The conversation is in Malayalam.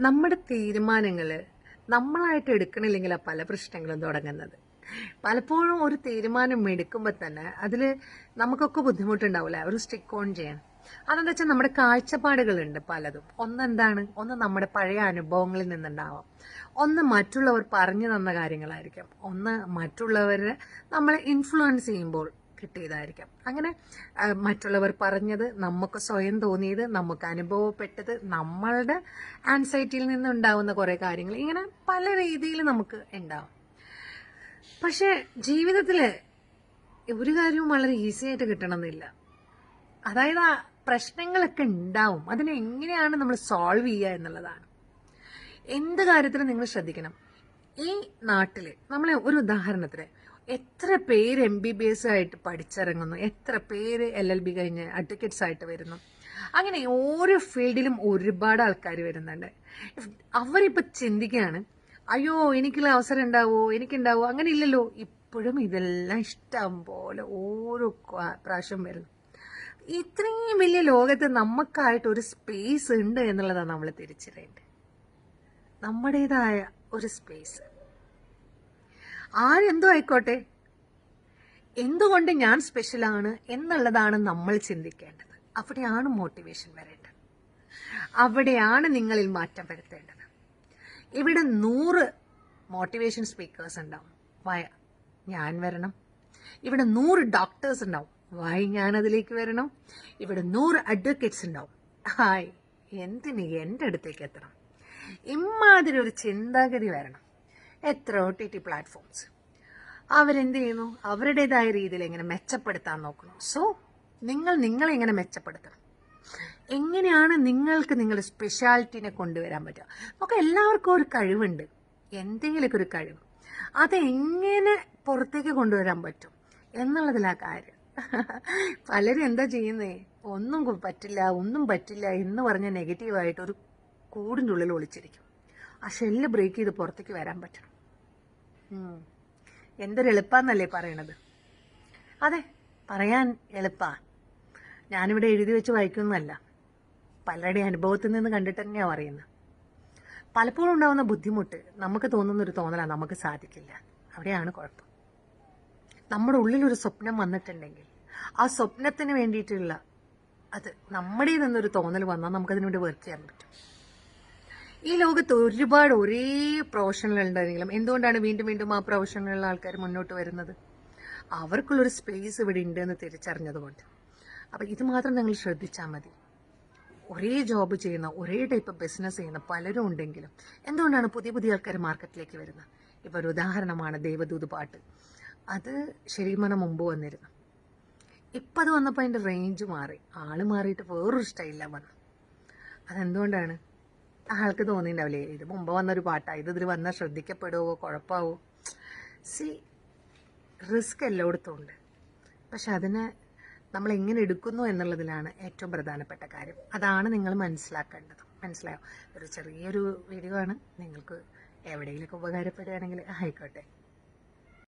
നമ്മുടെ തീരുമാനങ്ങൾ നമ്മളായിട്ട് എടുക്കണില്ലെങ്കിലാണ് പല പ്രശ്നങ്ങളും തുടങ്ങുന്നത്. പലപ്പോഴും ഒരു തീരുമാനം എടുക്കുമ്പോൾ തന്നെ അതിൽ നമുക്കൊക്കെ ബുദ്ധിമുട്ടുണ്ടാവില്ല? ഒരു സ്റ്റിക്ക് ഓൺ ചെയ്യാൻ. അതെന്താ വെച്ചാൽ നമ്മുടെ കാഴ്ചപ്പാടുകളുണ്ട് പലതും. ഒന്നെന്താണ് ഒന്ന് നമ്മുടെ പഴയ അനുഭവങ്ങളിൽ നിന്നുണ്ടാവാം. ഒന്ന് മറ്റുള്ളവർ പറഞ്ഞു തന്ന കാര്യങ്ങളായിരിക്കും. ഒന്ന് മറ്റുള്ളവരെ നമ്മളെ ഇൻഫ്ലുവൻസ് ചെയ്യുമ്പോൾ കിട്ടിയതായിരിക്കാം. അങ്ങനെ മറ്റുള്ളവർ പറഞ്ഞത് നമുക്ക് സ്വയം തോന്നിയത് നമുക്ക് അനുഭവപ്പെട്ടത് നമ്മളുടെ ആൻസൈറ്റിയിൽ നിന്നുണ്ടാവുന്ന കുറേ കാര്യങ്ങൾ. ഇങ്ങനെ പല രീതിയിൽ നമുക്ക് ഉണ്ടാവും. പക്ഷേ ജീവിതത്തിൽ ഒരു കാര്യവും വളരെ ഈസി ആയിട്ട് കിട്ടണമെന്നില്ല. അതായത് ആ പ്രശ്നങ്ങളൊക്കെ ഉണ്ടാവും. അതിനെ എങ്ങനെയാണ് നമ്മൾ സോൾവ് ചെയ്യുക എന്നുള്ളതാണ്. എന്ത് കാര്യത്തിലും നിങ്ങൾ ശ്രദ്ധിക്കണം. ഈ നാട്ടിൽ നമ്മളെ ഒരു ഉദാഹരണത്തിന് എത്ര പേര് എം ബി ബി എസ് ആയിട്ട് പഠിച്ചിറങ്ങുന്നു? എത്ര പേര് എൽ എൽ ബി കഴിഞ്ഞ് അഡ്വക്കേറ്റ്സ് ആയിട്ട് വരുന്നു? അങ്ങനെ ഓരോ ഫീൽഡിലും ഒരുപാട് ആൾക്കാർ വരുന്നുണ്ട്. അവരിപ്പോൾ ചിന്തിക്കുകയാണ് അയ്യോ എനിക്കുള്ള അവസരം ഉണ്ടാവോ? എനിക്കുണ്ടാവോ? അങ്ങനെ ഇല്ലല്ലോ. ഇപ്പോഴും ഇതെല്ലാം ഇഷ്ടം പോലെ ഓരോ പ്രാവശ്യം വരുന്നു. ഇത്രയും വലിയ ലോകത്ത് നമുക്കായിട്ട് ഒരു സ്പേസ് ഉണ്ട് എന്നുള്ളതാണ് നമ്മൾ തിരിച്ചറിയേണ്ടത്. നമ്മുടേതായ ഒരു സ്പേസ് ആരെന്തോ ആയിക്കോട്ടെ. എന്തുകൊണ്ട് ഞാൻ സ്പെഷ്യലാണ് എന്നുള്ളതാണ് നമ്മൾ ചിന്തിക്കേണ്ടത്. അവിടെയാണ് മോട്ടിവേഷൻ വരേണ്ടത്. അവിടെയാണ് നിങ്ങളിൽ മാറ്റം വരുത്തേണ്ടത്. ഇവിടെ നൂറ് മോട്ടിവേഷൻ സ്പീക്കേഴ്സ് ഉണ്ടാവും. വയ ഞാൻ വരണം. ഇവിടെ നൂറ് ഡോക്ടേഴ്സ് ഉണ്ടാവും. വായി ഞാൻ അതിലേക്ക് വരണം. ഇവിടെ നൂറ് അഡ്വക്കേറ്റ്സ് ഉണ്ടാവും. ഹായ് എന്തിന് എന്റെ അടുത്തേക്ക് എത്തണം? ഇമാതിരി ഒരു ചിന്താഗതി വരണം. എത്ര ഒ ടി ടി പ്ലാറ്റ്ഫോംസ് അവരെന്ത് ചെയ്യുന്നു? അവരുടേതായ രീതിയിൽ എങ്ങനെ മെച്ചപ്പെടുത്താൻ നോക്കണം സോ നിങ്ങൾ നിങ്ങളെ എങ്ങനെ മെച്ചപ്പെടുത്തണം? എങ്ങനെയാണ് നിങ്ങൾക്ക് നിങ്ങളുടെ സ്പെഷ്യാലിറ്റിനെ കൊണ്ടുവരാൻ പറ്റുക? നമുക്ക് എല്ലാവർക്കും ഒരു കഴിവുണ്ട്. എന്തെങ്കിലുമൊക്കെ ഒരു കഴിവ്. അതെങ്ങനെ പുറത്തേക്ക് കൊണ്ടുവരാൻ പറ്റും എന്നുള്ളതിലാ കാര്യം. പലരും എന്താ ചെയ്യുന്നേ? ഒന്നും പറ്റില്ല ഒന്നും പറ്റില്ല എന്ന് പറഞ്ഞ നെഗറ്റീവായിട്ട് ഒരു കൂടിന്റെ ഉള്ളിൽ ഒളിച്ചിരിക്കും. ആ ഷെല്ല് ബ്രേക്ക് ചെയ്ത് പുറത്തേക്ക് വരാൻ പറ്റണം. എന്തൊരു എളുപ്പാന്നല്ലേ പറയണത്? അതെ പറയാൻ എളുപ്പാ. ഞാനിവിടെ എഴുതി വെച്ച് വായിക്കുന്നതല്ല. പലരുടെയും അനുഭവത്തിൽ നിന്ന് കണ്ടിട്ട് തന്നെയാണ് പറയുന്നത്. പലപ്പോഴും ഉണ്ടാകുന്ന ബുദ്ധിമുട്ട് നമുക്ക് തോന്നുന്ന ഒരു തോന്നലാണ് നമുക്ക് സാധിക്കില്ല. അവിടെയാണ് കുഴപ്പം. നമ്മുടെ ഉള്ളിലൊരു സ്വപ്നം വന്നിട്ടുണ്ടെങ്കിൽ ആ സ്വപ്നത്തിന് വേണ്ടിയിട്ടുള്ള അത് നമ്മുടെ നിന്നൊരു തോന്നൽ വന്നാൽ നമുക്കതിനു വേണ്ടി വർക്ക് ചെയ്യാൻ പറ്റും. ഈ ലോകത്ത് ഒരുപാട് ഒരേ പ്രൊഫഷണൽ ഉണ്ടെങ്കിലും എന്തുകൊണ്ടാണ് വീണ്ടും വീണ്ടും ആ പ്രൊഫഷനിലുള്ള ആൾക്കാർ മുന്നോട്ട് വരുന്നത്? അവർക്കുള്ളൊരു സ്പേസ് ഇവിടെ ഉണ്ട് എന്ന് തിരിച്ചറിഞ്ഞതുകൊണ്ട്. അപ്പം ഇത് മാത്രം നിങ്ങൾ ശ്രദ്ധിച്ചാൽ മതി. ഒരേ ജോബ് ചെയ്യുന്ന ഒരേ ടൈപ്പ് ബിസിനസ് ചെയ്യുന്ന പലരും ഉണ്ടെങ്കിലും എന്തുകൊണ്ടാണ് പുതിയ പുതിയ ആൾക്കാർ മാർക്കറ്റിലേക്ക് വരുന്നത്? ഇപ്പോൾ ഒരു ഉദാഹരണമാണ് ദേവദൂത് പാട്ട്. അത് ശരിമന മുമ്പ് വന്നിരുന്നു. ഇപ്പം അത് വന്നപ്പോൾ അതിന്റെ റേഞ്ച് മാറി. ആൾ മാറിയിട്ട് വേറൊരു സ്റ്റൈലിലാണ് വന്നത്. അതെന്തുകൊണ്ടാണ്? ആൾക്ക് തോന്നിയിട്ടുണ്ടാവില്ലേ ഇത് മുമ്പ് വന്നൊരു പാട്ടാണ് ഇത് ഇതിൽ വന്നാൽ ശ്രദ്ധിക്കപ്പെടുമോ കുഴപ്പമാവോ സി റിസ്ക് എല്ലായിടത്തും ഉണ്ട് പക്ഷെ അതിനെ നമ്മൾ എങ്ങനെ എടുക്കുന്നു എന്നുള്ളതിലാണ് ഏറ്റവും പ്രധാനപ്പെട്ട കാര്യം. അതാണ് നിങ്ങൾ മനസ്സിലാക്കേണ്ടത്. മനസ്സിലായോ? ഒരു ചെറിയൊരു വീഡിയോ ആണ്. നിങ്ങൾക്ക് എവിടെയെങ്കിലുമൊക്കെ ഉപകാരപ്പെടുകയാണെങ്കിൽ ആയിക്കോട്ടെ.